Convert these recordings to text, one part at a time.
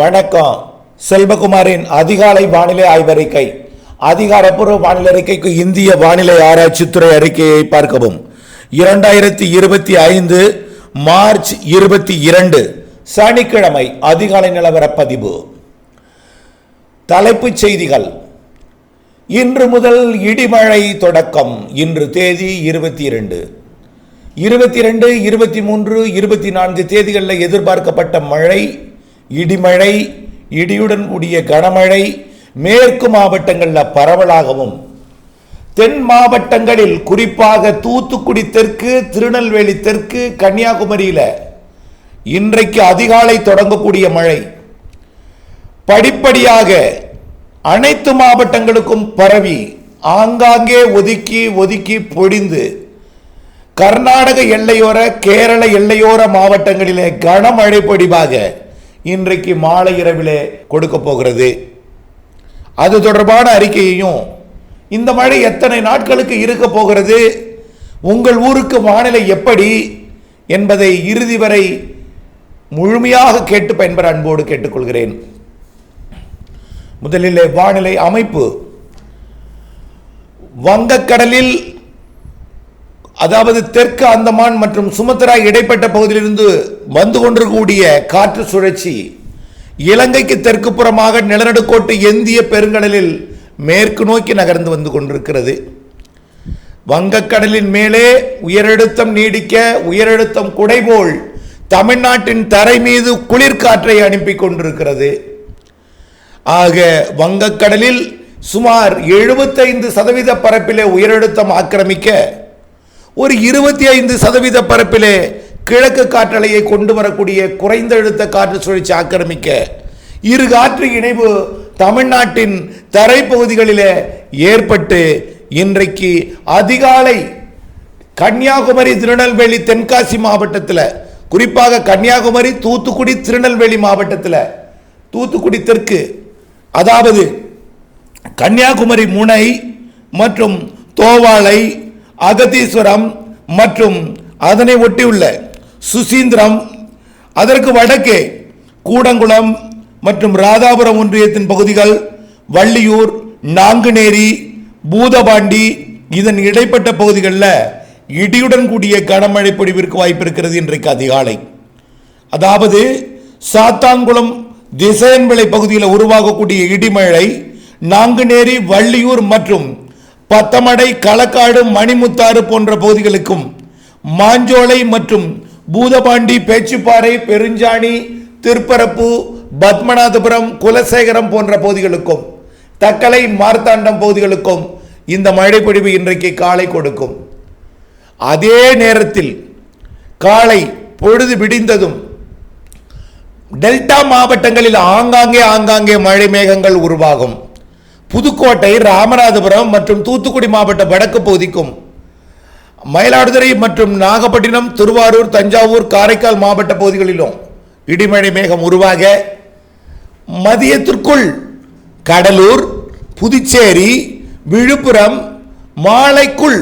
வணக்கம். செல்வகுமாரின் அதிகாலை வானிலை ஆய்வறிக்கை. அதிகாரப்பூர்வ வானிலை அறிக்கைக்கு இந்திய வானிலை ஆராய்ச்சித்துறை அறிக்கையை பார்க்கவும். இரண்டாயிரத்தி இருபத்தி ஐந்து மார்ச் இருபத்தி இரண்டு சனிக்கிழமை அதிகாலை நிலவர பதிவு தலைப்புச் செய்திகள். இன்று முதல் இடிமழை தொடக்கம். இன்று தேதி இருபத்தி இரண்டு. இருபத்தி ரெண்டு இருபத்தி மூன்று இருபத்தி நான்கு தேதிகளில் எதிர்பார்க்கப்பட்ட மழை இடிமழை இடியுடன் கூடிய கனமழை மேற்கு மாவட்டங்களில் பரவலாகவும். தென் மாவட்டங்களில் குறிப்பாக தூத்துக்குடி தெற்கு திருநெல்வேலி தெற்கு கன்னியாகுமரியில் இன்றைக்கு அதிகாலை தொடங்கக்கூடிய மழை. படிப்படியாக அனைத்து மாவட்டங்களுக்கும் பரவி ஆங்காங்கே ஒதுக்கி ஒதுக்கி பொழிந்து கர்நாடக எல்லையோர கேரள எல்லையோர மாவட்டங்களிலே கனமழை பொடிவாக இன்றைக்கு மாலை இரவிலே கொடுக்க போகிறது. அது தொடர்பான அறிக்கையையும் இந்த மழை எத்தனை நாட்களுக்கு இருக்க போகிறது உங்கள் ஊருக்கு வானிலை எப்படி என்பதை இறுதி வரை முழுமையாக கேட்டு பயன்பெற அன்போடு கேட்டுக்கொள்கிறேன். முதலிலே வானிலை அமைப்பு. வங்கக்கடலில் அதாவது தெற்கு அந்தமான் மற்றும் சுமத்ரா இடைப்பட்ட பகுதியிலிருந்து வந்து கொண்டிருக்கக்கூடிய காற்று சுழற்சி இலங்கைக்கு தெற்கு புறமாக நிலநடுக்கோட்டு எந்திய பெருங்கடலில் மேற்கு நோக்கி நகர்ந்து வந்து கொண்டிருக்கிறது. வங்கக்கடலின் மேலே உயரழுத்தம் நீடிக்க உயரழுத்தம் குடைபோல் தமிழ்நாட்டின் தரை மீது குளிர்காற்றை அனுப்பி கொண்டிருக்கிறது. ஆக வங்கக்கடலில் சுமார் எழுபத்தைந்து சதவீத பரப்பிலே உயரழுத்தம் ஆக்கிரமிக்க ஒரு இருபத்தி ஐந்து சதவீத பரப்பிலே கிழக்கு காற்றலையை கொண்டு வரக்கூடிய குறைந்த அழுத்த காற்று சுழற்சி ஆக்கிரமிக்க இரு காற்று இணைவு தமிழ்நாட்டின் தரைப்பகுதிகளில் ஏற்பட்டு இன்றைக்கு அதிகாலை கன்னியாகுமரி திருநெல்வேலி தென்காசி மாவட்டத்தில் குறிப்பாக கன்னியாகுமரி தூத்துக்குடி திருநெல்வேலி மாவட்டத்தில் தூத்துக்குடி தெற்கு அதாவது கன்னியாகுமரி முனை மற்றும் தோவாளை அகதீஸ்வரம் மற்றும் அதனை ஒட்டியுள்ள சுசீந்திரம் அதற்கு வடக்கே கூடங்குளம் மற்றும் ராதாபுரம் ஒன்றியத்தின் பகுதிகள் வள்ளியூர் நாங்குநேரி பூதபாண்டி இதன் இடைப்பட்ட பகுதிகளில் இடியுடன் கூடிய கனமழை பொழிவிற்கு வாய்ப்பு இருக்கிறது இன்றைக்கு அதிகாலை. அதாவது சாத்தான்குளம் திசையன்விளை பகுதியில் உருவாகக்கூடிய இடிமழை நாங்குநேரி வள்ளியூர் மற்றும் பத்தமடை களக்காடு மணிமுத்தாறு போன்ற பகுதிகளுக்கும் மாஞ்சோலை மற்றும் பூதபாண்டி பேச்சுப்பாறை பெருஞ்சாணி திருப்பரப்பு பத்மநாதபுரம் குலசேகரம் போன்ற பகுதிகளுக்கும் தக்கலை மார்த்தாண்டம் பகுதிகளுக்கும் இந்த மழைப்பொழிவு இன்றைக்கு காலை கொடுக்கும். அதே நேரத்தில் காலை பொழுது விடிந்ததும் டெல்டா மாவட்டங்களில் ஆங்காங்கே ஆங்காங்கே மழை மேகங்கள் உருவாகும். புதுக்கோட்டை ராமநாதபுரம் மற்றும் தூத்துக்குடி மாவட்ட வடக்கு பகுதிக்கும் மயிலாடுதுறை மற்றும் நாகப்பட்டினம் திருவாரூர் தஞ்சாவூர் காரைக்கால் மாவட்ட பகுதிகளிலும் இடிமழை மேகம் உருவாக மதியத்திற்குள் கடலூர் புதுச்சேரி விழுப்புரம் மாலைக்குள்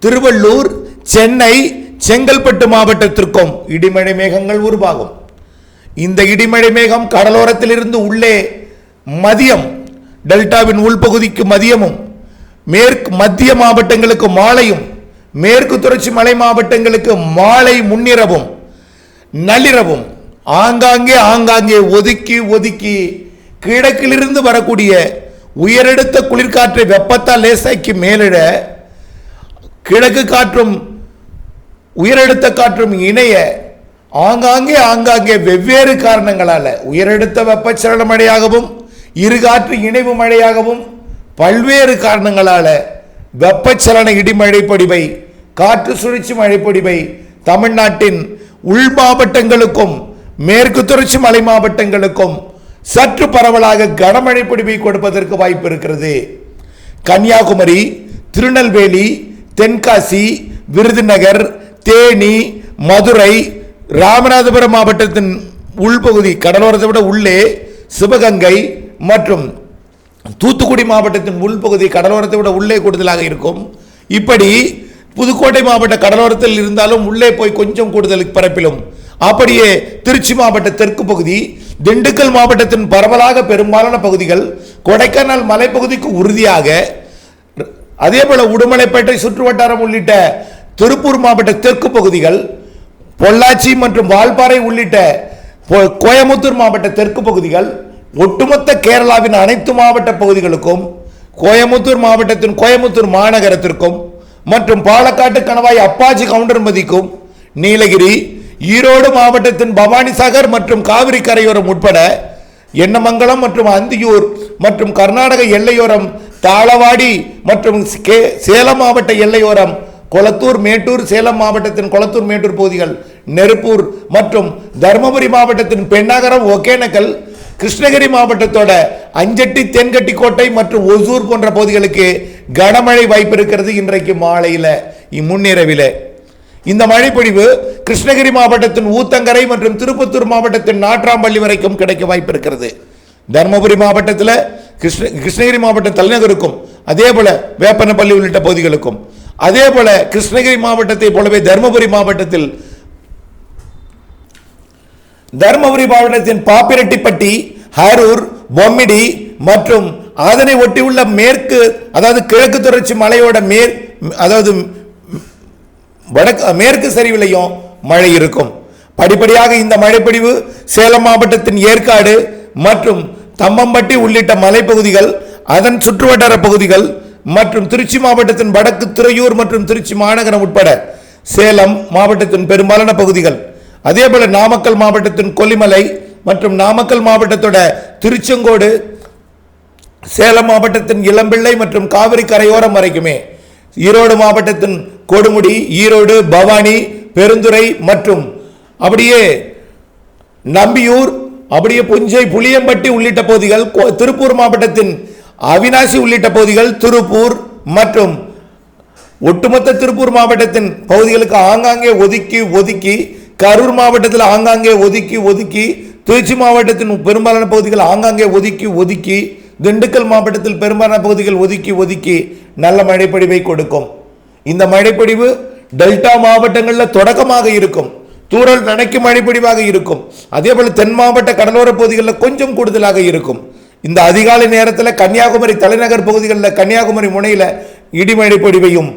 திருவள்ளூர் சென்னை செங்கல்பட்டு மாவட்டத்திற்கும் இடிமழை மேகங்கள் உருவாகும். இந்த இடிமழை மேகம் கடலோரத்திலிருந்து உள்ளே மதியம் டெல்டாவின் உள்பகுதிக்கு மதியமும் மேற்கு மத்திய மாவட்டங்களுக்கு மாலையும் மேற்கு தொடர்ச்சி மலை மாவட்டங்களுக்கு மாலை முன்னிரவும் நள்ளிரவும் ஆங்காங்கே ஆங்காங்கே ஒதுக்கி ஒதுக்கி கிழக்கிலிருந்து வரக்கூடிய உயரெடுத்த குளிர்காற்றை வெப்பத்தால் லேசாக்கி மேலிட கிழக்கு காற்றும் உயரெடுத்த காற்றும் இணைய ஆங்காங்கே ஆங்காங்கே வெவ்வேறு காரணங்களால் உயரெடுத்த வெப்பச்சலன மழையாகவும் இரு காற்று இணைவு மழையாகவும் பல்வேறு காரணங்களால் வெப்பச்சலன இடிமழை படிவை காற்று சுழற்சி மழை பொடிவை தமிழ்நாட்டின் உள் மாவட்டங்களுக்கும் மேற்கு தொடர்ச்சி மலை மாவட்டங்களுக்கும் சற்று பரவலாக கனமழை பொடிவை கொடுப்பதற்கு வாய்ப்பு இருக்கிறது. கன்னியாகுமரி திருநெல்வேலி தென்காசி விருதுநகர் தேனி மதுரை ராமநாதபுரம் மாவட்டத்தின் உள்பகுதி கடலோரத்தை விட உள்ளே சிவகங்கை மற்றும் தூத்துக்குடி மாவட்டத்தின் உள்பகுதி கடலோரத்தை விட உள்ளே கூடுதலாக இருக்கும். இப்படி புதுக்கோட்டை மாவட்ட கடலோரத்தில் இருந்தாலும் உள்ளே போய் கொஞ்சம் கூடுதல் பரப்பிலும். அப்படியே திருச்சி மாவட்ட தெற்கு பகுதி திண்டுக்கல் மாவட்டத்தின் பரவலாக பெரும்பாலான பகுதிகள் கொடைக்கானல் மலைப்பகுதிக்கு உறுதியாக அதே போல உடுமலைப்பேட்டை சுற்றுவட்டாரம் உள்ளிட்ட திருப்பூர் மாவட்ட தெற்கு பகுதிகள் பொள்ளாச்சி மற்றும் வால்பாறை உள்ளிட்ட பொ- கோயமுத்தூர் மாவட்ட தெற்கு பகுதிகள் ஒட்டுமொத்த கேரளாவின் அனைத்து மாவட்ட பகுதிகளுக்கும் கோயமுத்தூர் மாவட்டத்தின் கோயமுத்தூர் மாநகரத்திற்கும் மற்றும் பாலக்காட்டு கணவாய் அப்பாச்சி கவுண்டர்மதிக்கும் நீலகிரி ஈரோடு மாவட்டத்தின் பவானிசாகர் மற்றும் காவிரி கரையோரம் உட்பட எண்ணமங்கலம் மற்றும் அந்தியூர் மற்றும் கர்நாடக எல்லையோரம் தாளவாடி மற்றும் கே- சேலம் மாவட்ட எல்லையோரம் கொளத்தூர் மேட்டூர் சேலம் மாவட்டத்தின் கொளத்தூர் மேட்டூர் பகுதிகள் நெருப்பூர் மற்றும் தருமபுரி மாவட்டத்தின் பெண்ணாகரம் ஒகேனக்கல் கிருஷ்ணகிரி மாவட்டத்தோட அஞ்சட்டி தென்கட்டி கோட்டை மற்றும் ஒசூர் போன்ற பகுதிகளுக்கு கனமழை வாய்ப்பு இருக்கிறது இன்றைக்கு மாலையில் முன்னிரவில. இந்த மழைப்பொழிவு கிருஷ்ணகிரி மாவட்டத்தின் ஊத்தங்கரை மற்றும் திருப்பத்தூர் மாவட்டத்தின் நாற்றாம்பள்ளி வரைக்கும் கிடைக்க வாய்ப்பு இருக்கிறது. தருமபுரி மாவட்டத்தில் கிருஷ்ண கிருஷ்ணகிரி மாவட்ட தலைநகருக்கும் அதே போல வேப்பனப்பள்ளி உள்ளிட்ட பகுதிகளுக்கும். அதே போல கிருஷ்ணகிரி மாவட்டத்தை போலவே தருமபுரி மாவட்டத்தில் தருமபுரி மாவட்டத்தின் பாப்பிரெட்டிப்பட்டி ஹரூர் பொம்மிடி மற்றும் அதனை ஒட்டியுள்ள மேற்கு அதாவது கிழக்கு தொடர்ச்சி மலையோட மேற் அதாவது வடக்கு மேற்கு சரிவிலையும் மழை இருக்கும். படிப்படியாக இந்த மழைப்பொழிவு சேலம் மாவட்டத்தின் ஏற்காடு மற்றும் தம்மம்பட்டி உள்ளிட்ட மலைப்பகுதிகள் அதன் சுற்றுவட்டார பகுதிகள் மற்றும் திருச்சி மாவட்டத்தின் வடக்கு துறையூர் மற்றும் திருச்சி மாநகரம் உட்பட சேலம் மாவட்டத்தின் பெரும்பாலான பகுதிகள். அதே போல நாமக்கல் மாவட்டத்தின் கொல்லிமலை மற்றும் நாமக்கல் மாவட்டத்தோட திருச்செங்கோடு சேலம் மாவட்டத்தின் இளம்பிள்ளை மற்றும் காவிரி கரையோரம் வரைக்குமே ஈரோடு மாவட்டத்தின் கொடுமுடி ஈரோடு பவானி பெருந்துறை மற்றும் அப்படியே நம்பியூர் அப்படியே புஞ்சை புளியம்பட்டி உள்ளிட்ட பகுதிகள் கோ- திருப்பூர் மாவட்டத்தின் அவினாசி உள்ளிட்ட பகுதிகள் திருப்பூர் மற்றும் ஒட்டுமொத்த திருப்பூர் மாவட்டத்தின் பகுதிகளுக்கு ஆங்காங்கே ஒதுக்கி ஒதுக்கி கரூர் மாவட்டத்தில் ஆங்காங்கே ஒதுக்கி ஒதுக்கி திருச்சி மாவட்டத்தின் பெரும்பாலான பகுதிகள் ஆங்காங்கே ஒதுக்கி ஒதுக்கி திண்டுக்கல் மாவட்டத்தில் பெரும்பாலான பகுதிகள் ஒதுக்கி ஒதுக்கி நல்ல மழைப்பொழிவை கொடுக்கும். இந்த மழைப்பொழிவு டெல்டா மாவட்டங்களில் தொடக்கமாக இருக்கும். தூரல் நனைக்கும் மழைப்பொழிவாக இருக்கும். அதே போல் தென் மாவட்ட கடலோர பகுதிகளில் கொஞ்சம் கூடுதலாக இருக்கும். இந்த அதிகாலை நேரத்தில் கன்னியாகுமரி தலைநகர் பகுதிகளில் கன்னியாகுமரி முனையில் இடிமழை பொழிவையும்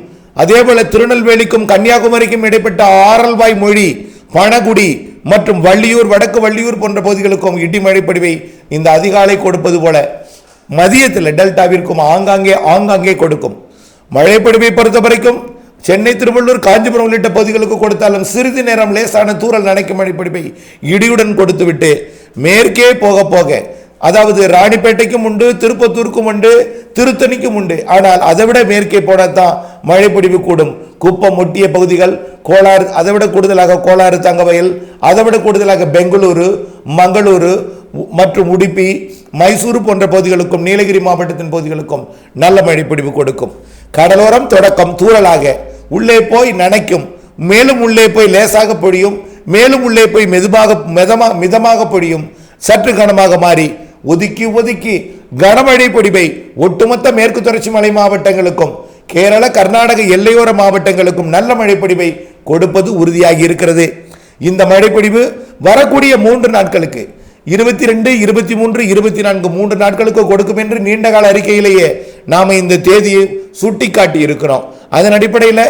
அதே போல் திருநெல்வேலிக்கும் கன்னியாகுமரிக்கும் இடைப்பட்ட ஆரல்வாய் மொழி பணகுடி மற்றும் வள்ளியூர் வடக்கு வள்ளியூர் போன்ற பகுதிகளுக்கும் இடிமழை பொழிவை இந்த அதிகாலை கொடுப்பது போல மதியத்தில் டெல்டாவிற்கும் ஆங்காங்கே ஆங்காங்கே கொடுக்கும். மழைப்படிவை பொறுத்த வரைக்கும் சென்னை திருவள்ளூர் காஞ்சிபுரம் உள்ளிட்ட பகுதிகளுக்கு கொடுத்தாலும் சிறிது நேரம் லேசான தூறல் நனைக்கும் மழைப்பொழிவை இடியுடன் கொடுத்துவிட்டு மேற்கே போக போக அதாவது ராணிப்பேட்டைக்கும் உண்டு திருப்பத்தூருக்கும் உண்டு திருத்தணிக்கும் உண்டு. ஆனால் அதை விட மேற்கே போனால் தான் பொழிவு கூடும். குப்பம் ஒட்டிய பகுதிகள் கோளாறு அதைவிட கூடுதலாக கோளாறு தங்கவயல் அதைவிட கூடுதலாக பெங்களூரு மங்களூரு மற்றும் உடுப்பி மைசூரு போன்ற பகுதிகளுக்கும் நீலகிரி மாவட்டத்தின் பகுதிகளுக்கும் நல்ல மழை கொடுக்கும். கடலோரம் தொடக்கம் தூறலாக. உள்ளே போய் நனைக்கும். மேலும் உள்ளே போய் லேசாக பொழியும். மேலும் உள்ளே போய் மெதுவாக மிதமாக மிதமாக பொழியும். சற்று கனமாக மாறி ஒதுக்கி ஒதுக்கி கனமழை பொடிவை ஒட்டுமொத்த மேற்கு தொடர்ச்சி மலை மாவட்டங்களுக்கும் கேரள கர்நாடக எல்லையோர மாவட்டங்களுக்கும் நல்ல மழைப்பொழிவை கொடுப்பது உறுதியாகி இருக்கிறது. இந்த மழைப்பொழிவு வரக்கூடிய மூன்று நாட்களுக்கு இருபத்தி ரெண்டு இருபத்தி மூன்று இருபத்தி நான்கு மூன்று நாட்களுக்கு கொடுக்கும் என்று நீண்ட கால அறிக்கையிலேயே நாம் இந்த தேதியை சுட்டிக்காட்டி இருக்கிறோம். அதன் அடிப்படையில்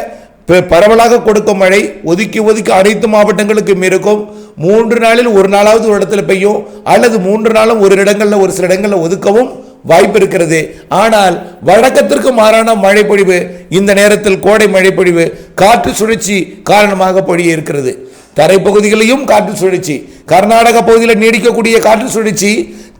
பரவலாக கொடுக்கும் மழை ஒதுக்கி ஒதுக்கி அனைத்து மாவட்டங்களுக்கும் இருக்கும். மூன்று நாளில் ஒரு நாளாவது ஒரு இடத்துல பெய்யும். அல்லது மூன்று நாளும் ஒரு இடங்களில் ஒரு சில இடங்களில் ஒதுக்கவும் வாய்ப்பு இருக்கிறது. ஆனால் வழக்கத்திற்கு மாறான மழைப்பொழிவு இந்த நேரத்தில் கோடை மழைப்பொழிவு காற்று சுழற்சி காரணமாக பொழிய இருக்கிறது. தரைப்பகுதிகளையும் காற்று சுழற்சி கர்நாடக பகுதியில் நீடிக்கக்கூடிய காற்று சுழற்சி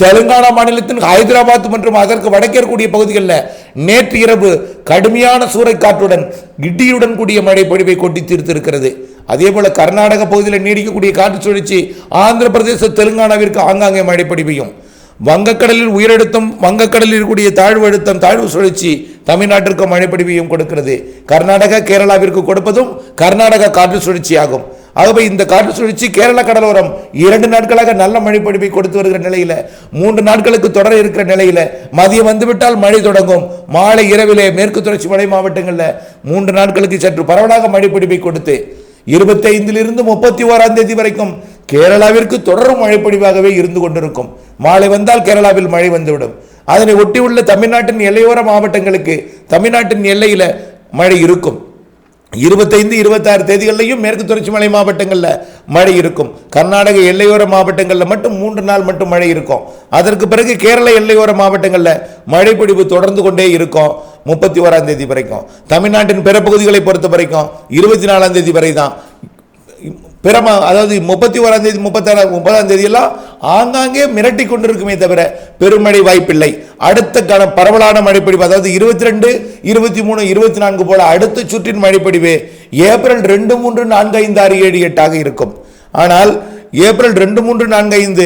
தெலுங்கானா மாநிலத்தின் ஹைதராபாத் மற்றும் அதற்கு வடக்கே இருக்கக்கூடிய பகுதிகளில் நேற்று இரவு கடுமையான சூறைக்காற்றுடன் இடியுடன் கூடிய மழை பொழிவை கொட்டி தீர்த்திருக்கிறது. அதே போல கர்நாடக பகுதியில் நீடிக்கக்கூடிய காற்று சுழற்சி ஆந்திர பிரதேச தெலுங்கானாவிற்கு ஆங்காங்கே மழை பொழிவையும் வங்கக்கடலில் உயரழுத்தம் வங்கக்கடலில் இருக்கக்கூடிய தாழ்வு அழுத்தம் தாழ்வு சுழற்சி தமிழ்நாட்டிற்கு மழைப்படிவையும் கொடுக்கிறது. கர்நாடகா கேரளாவிற்கு கொடுப்பதும் கர்நாடகா காற்று சுழற்சி ஆகும் ஆகவே இந்த காற்று சுழற்சி கேரள கடலோரம் இரண்டு நாட்களாக நல்ல மழைப்பொழிவை கொடுத்து வருகிற நிலையில மூன்று நாட்களுக்கு தொடர இருக்கிற நிலையில மதியம் வந்துவிட்டால் மழை தொடங்கும். மாலை இரவிலே மேற்கு தொடர்ச்சி மலை மாவட்டங்களில் மூன்று நாட்களுக்கு சற்று பரவலாக மழைப்பொழிவை கொடுத்து இருபத்தைந்திலிருந்து முப்பத்தி ஓராம் தேதி வரைக்கும் கேரளாவிற்கு தொடரும் மழைப்பொழிவாகவே இருந்து கொண்டிருக்கும். மாலை வந்தால் கேரளாவில் மழை வந்துவிடும். அதனை ஒட்டியுள்ள தமிழ்நாட்டின் எல்லையோர மாவட்டங்களுக்கு தமிழ்நாட்டின் எல்லையில் மழை இருக்கும். இருபத்தைந்து இருபத்தாறு தேதிகளிலையும் மேற்கு தொடர்ச்சி மலை மாவட்டங்களில் மழை இருக்கும். கர்நாடக எல்லையோர மாவட்டங்களில் மட்டும் மூன்று நாள் மட்டும் மழை இருக்கும். அதற்கு பிறகு கேரள எல்லையோர மாவட்டங்களில் மழைப்பொழிவு தொடர்ந்து கொண்டே இருக்கும். முப்பத்தி ஓராம் தேதி வரைக்கும். தமிழ்நாட்டின் பிற பகுதிகளை பொறுத்த வரைக்கும் இருபத்தி நாலாம் தேதி வரை தான் பிறமா அதாவது முப்பத்தி ஓராம் தேதி முப்பத்தாறாம் முப்பதாம் தேதியெல்லாம் ஆங்காங்கே மிரட்டி கொண்டிருக்குமே தவிர பெருமழை வாய்ப்பில்லை. அடுத்த கண பரவலான மழைப்பொழிவு அதாவது இருபத்தி ரெண்டு இருபத்தி மூணு இருபத்தி நான்கு போல அடுத்த சுற்றின் மழைப்பொழிவு ஏப்ரல் ரெண்டு மூன்று நான்கு ஐந்து ஆறு ஏழு எட்டாக இருக்கும். ஆனால் ஏப்ரல் ரெண்டு மூன்று நான்கு ஐந்து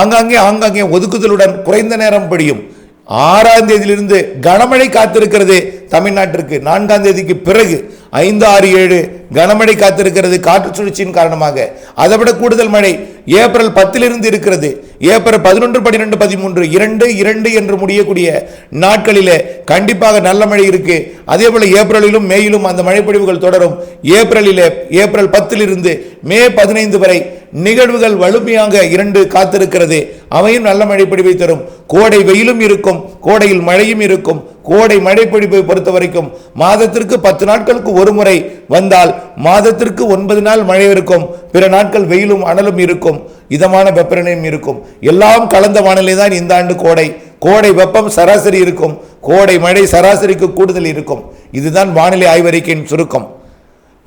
ஆங்காங்கே ஆங்காங்கே ஒதுக்குதலுடன் குறைந்த நேரம் படியும் ஆறாம் தேதியிலிருந்து கனமழை காத்திருக்கிறது தமிழ்நாட்டிற்கு. நான்காம் தேதிக்கு பிறகு ஐந்து ஆறு ஏழு கனமழை காத்திருக்கிறது காற்று சுழற்சியின் காரணமாக. அதை விட கூடுதல் மழை ஏப்ரல் பத்திலிருந்து இருக்கிறது. ஏப்ரல் பதினொன்று பன்னிரெண்டு பதிமூன்று இரண்டு இரண்டு என்று முடியக்கூடிய நாட்களிலே கண்டிப்பாக நல்ல மழை இருக்கு. அதே போல ஏப்ரலிலும் மேயிலும் அந்த மழைப்பொழிவுகள் தொடரும். ஏப்ரலிலே ஏப்ரல் பத்திலிருந்து மே பதினைந்து வரை நிகழ்வுகள் வலிமையாக இரண்டு காத்திருக்கிறது. அவையும் நல்ல மழைப்பொழிவை தரும். கோடை வெயிலும் இருக்கும். கோடையில் மழையும் இருக்கும். கோடை மழைப்பொழிப்பை பொறுத்த வரைக்கும் மாதத்திற்கு பத்து நாட்களுக்கு ஒரு முறை வந்தால் மாதத்திற்கு ஒன்பது நாள் மழை இருக்கும். பிற நாட்கள் வெயிலும் அனலும் இருக்கும். இதமான வெப்பநிலையும் இருக்கும். எல்லாம் கலந்த வானிலை தான் இந்த ஆண்டு கோடை. கோடை வெப்பம் சராசரி இருக்கும். கோடை மழை சராசரிக்கு கூடுதல் இருக்கும். இதுதான் வானிலை ஆய்வறிக்கையின் சுருக்கம்.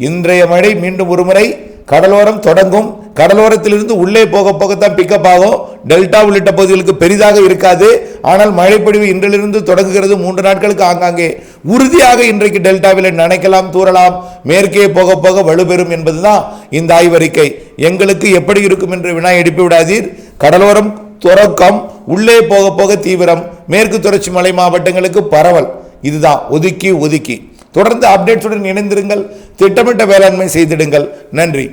இன்றைய மழை மீண்டும் ஒருமுறை கடலோரம் தொடங்கும். கடலோரத்திலிருந்து உள்ளே போக போகத்தான் பிக்கப் ஆகும். டெல்டா உள்ளிட்ட பகுதிகளுக்கு பெரிதாக இருக்காது. ஆனால் மழைப்பொழிவு இன்றிலிருந்து தொடங்குகிறது மூன்று நாட்களுக்கு ஆங்காங்கே. உறுதியாக இன்றைக்கு டெல்டாவில் நினைக்கலாம் தூறலாம். மேற்கே போக போக வலுப்பெறும் என்பதுதான் இந்த ஆய்வறிக்கை. எங்களுக்கு எப்படி இருக்கும் என்று வினா எழுப்பி விடாதீர். கடலோரம் துறக்கம் உள்ளே போக போக தீவிரம். மேற்கு தொடர்ச்சி மலை மாவட்டங்களுக்கு பரவல். இதுதான் ஒதுக்கி ஒதுக்கி. தொடர்ந்து அப்டேட்ஸுடன் இணைந்திருங்கள். திட்டமிட்ட வேளாண்மை செய்திடுங்கள். நன்றி.